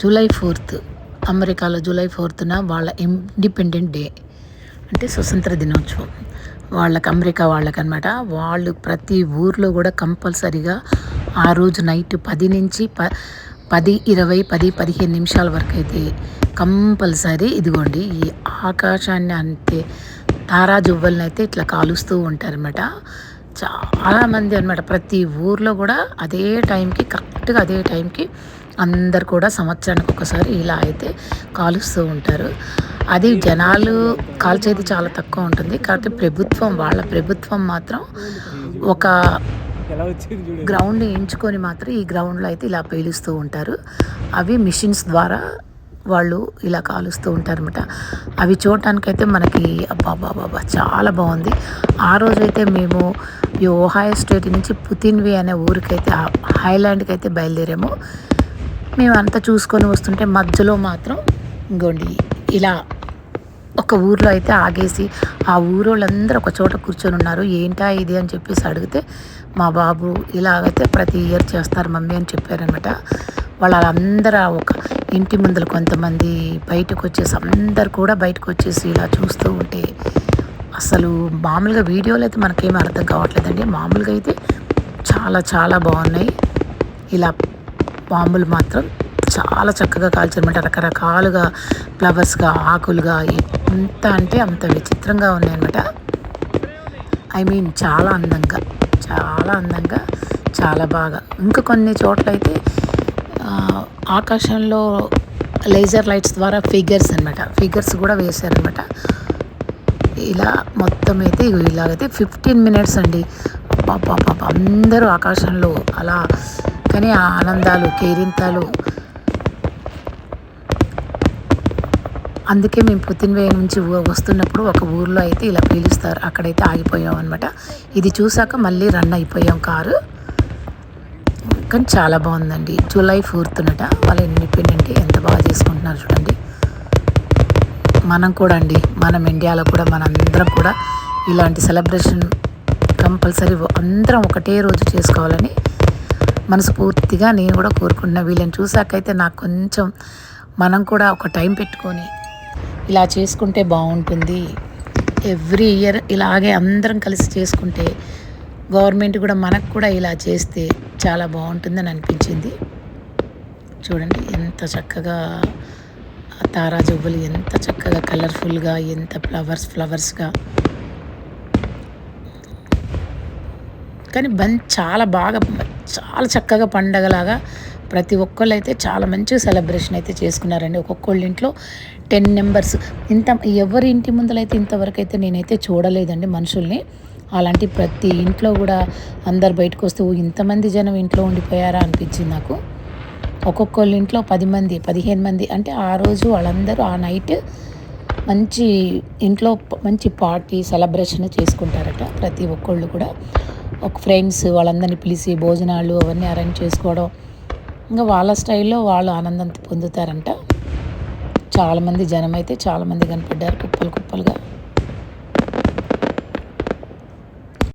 July fourth అమెరికాలో July ఫోర్త్న వాళ్ళ ఇండిపెండెంట్ డే. అంటే స్వతంత్ర దినోత్సవం. వాళ్ళకి అమెరికా వాళ్ళకనమాట వాళ్ళు ప్రతి ఊర్లో కూడా కంపల్సరీగా ఆ రోజు నైట్ పది నుంచి ప పది ఇరవై పది పదిహేను నిమిషాల వరకు అయితే కంపల్సరీ ఇదిగోండి ఈ ఆకాశాన్ని అంతే తారా జువ్వల్ని అయితే ఇట్లా కాలుస్తూ ఉంటారనమాట చాలామంది అనమాట ప్రతి ఊర్లో కూడా అదే టైంకి కరెక్ట్గా అదే టైంకి అందరు కూడా సంవత్సరానికి ఒకసారి ఇలా అయితే కాలుస్తూ ఉంటారు. అది జనాలు కాల్చేది చాలా తక్కువ ఉంటుంది. కాబట్టి ప్రభుత్వం వాళ్ళ ప్రభుత్వం మాత్రం ఒక గ్రౌండ్ ఎంచుకొని మాత్రం ఈ గ్రౌండ్లో అయితే ఇలా పేలుస్తూ ఉంటారు. అవి మిషన్స్ ద్వారా వాళ్ళు ఇలా కాలుస్తూ ఉంటారనమాట అవి చూడటానికైతే మనకి అబ్బా బాబా చాలా బాగుంది. ఆ రోజైతే మేము ఈ ఓహాయో స్టేట్ నుంచి పుతిన్వి అనే ఊరికైతే హైలాండ్కి అయితే బయలుదేరాము. మేమంతా చూసుకొని వస్తుంటే మధ్యలో మాత్రం ఇంకోండి ఇలా ఒక ఊర్లో అయితే ఆగేసి ఆ ఊరోళ్ళందరూ ఒక చోట కూర్చొని ఉన్నారు. ఏంటా ఇది అని చెప్పేసి అడిగితే మా బాబు ఇలాగైతే ప్రతి ఇయర్ చేస్తారు మమ్మీ అని చెప్పారనమాట వాళ్ళందరూ ఒక ఇంటి ముందర కొంతమంది బయటకు వచ్చేసి అందరు కూడా బయటకు వచ్చేసి ఇలా చూస్తూ ఉంటే అసలు మామూలుగా వీడియోలు అయితే మనకేమీ అర్థం కావట్లేదండి. మామూలుగా అయితే చాలా చాలా బాగున్నాయి. ఇలా పాములు మాత్రం చాలా చక్కగా కాల్చారనమాట రకరకాలుగా ఫ్లవర్స్గా ఆకులుగా ఎంత అంటే అంత విచిత్రంగా ఉన్నాయన్నమాట. ఐ మీన్ చాలా అందంగా చాలా అందంగా చాలా బాగా. ఇంకా కొన్ని చోట్ల అయితే ఆకాశంలో లేజర్ లైట్స్ ద్వారా ఫిగర్స్ అనమాట ఫిగర్స్ కూడా వేశారనమాట ఇలా మొత్తం అయితే ఇలాగైతే ఫిఫ్టీన్ మినిట్స్ అండి. పాప అందరూ ఆకాశంలో అలా కానీ ఆ ఆనందాలు కేరింతాలు. అందుకే మేము పుత్తినవేయ నుంచి వస్తున్నప్పుడు ఒక ఊర్లో అయితే ఇలా పీలుస్తారు. అక్కడైతే ఆగిపోయాం అనమాట ఇది చూసాక మళ్ళీ రన్ అయిపోయాం కారు. కానీ చాలా బాగుందండి. జూలై ఫోర్త్నట వాళ్ళ ఇండిపెండెంట్ ఎంత బాగా చేసుకుంటున్నారు చూడండి. మనం కూడా అండి మనం ఇండియాలో కూడా మనందరం కూడా ఇలాంటి సెలబ్రేషన్ కంపల్సరీ అందరం ఒకటే రోజు చేసుకోవాలని మనస్ఫూర్తిగా నేను కూడా కోరుకుంటున్నా. వీళ్ళని చూసాకైతే నాకు కొంచెం మనం కూడా ఒక టైం పెట్టుకొని ఇలా చేసుకుంటే బాగుంటుంది. ఎవ్రీ ఇయర్ ఇలాగే అందరం కలిసి చేసుకుంటే గవర్నమెంట్ కూడా మనకు కూడా ఇలా చేస్తే చాలా బాగుంటుందని అనిపించింది. చూడండి ఎంత చక్కగా తారా జువ్వలు ఎంత చక్కగా కలర్ఫుల్గా ఎంత ఫ్లవర్స్ ఫ్లవర్స్గా కానీ బంద్ చాలా బాగా చాలా చక్కగా పండగలాగా ప్రతి ఒక్కళ్ళు అయితే చాలా మంచిగా సెలబ్రేషన్ అయితే చేసుకున్నారండి. ఒక్కొక్కళ్ళ ఇంట్లో టెన్ నెంబర్స్ ఇంత ఎవరి ఇంటి ముందలైతే ఇంతవరకు అయితే నేనైతే చూడలేదండి మనుషుల్ని. అలాంటి ప్రతి ఇంట్లో కూడా అందరు బయటకు వస్తూ ఇంతమంది జనం ఇంట్లో ఉండిపోయారా? అనిపించింది నాకు. ఒక్కొక్కళ్ళ ఇంట్లో పది మంది పదిహేను మంది అంటే ఆ రోజు వాళ్ళందరూ ఆ నైట్ మంచి ఇంట్లో మంచి పార్టీ సెలబ్రేషన్ చేసుకుంటారట ప్రతి ఒక్కళ్ళు కూడా. ఒక ఫ్రెండ్స్ వాళ్ళందరినీ పిలిచి భోజనాలు అవన్నీ అరేంజ్ చేసుకోవడం. ఇంకా వాళ్ళ స్టైల్లో వాళ్ళు ఆనందం పొందుతారంట. చాలామంది జనం అయితే చాలామంది కనపడ్డారు కుప్పలు కుప్పలుగా.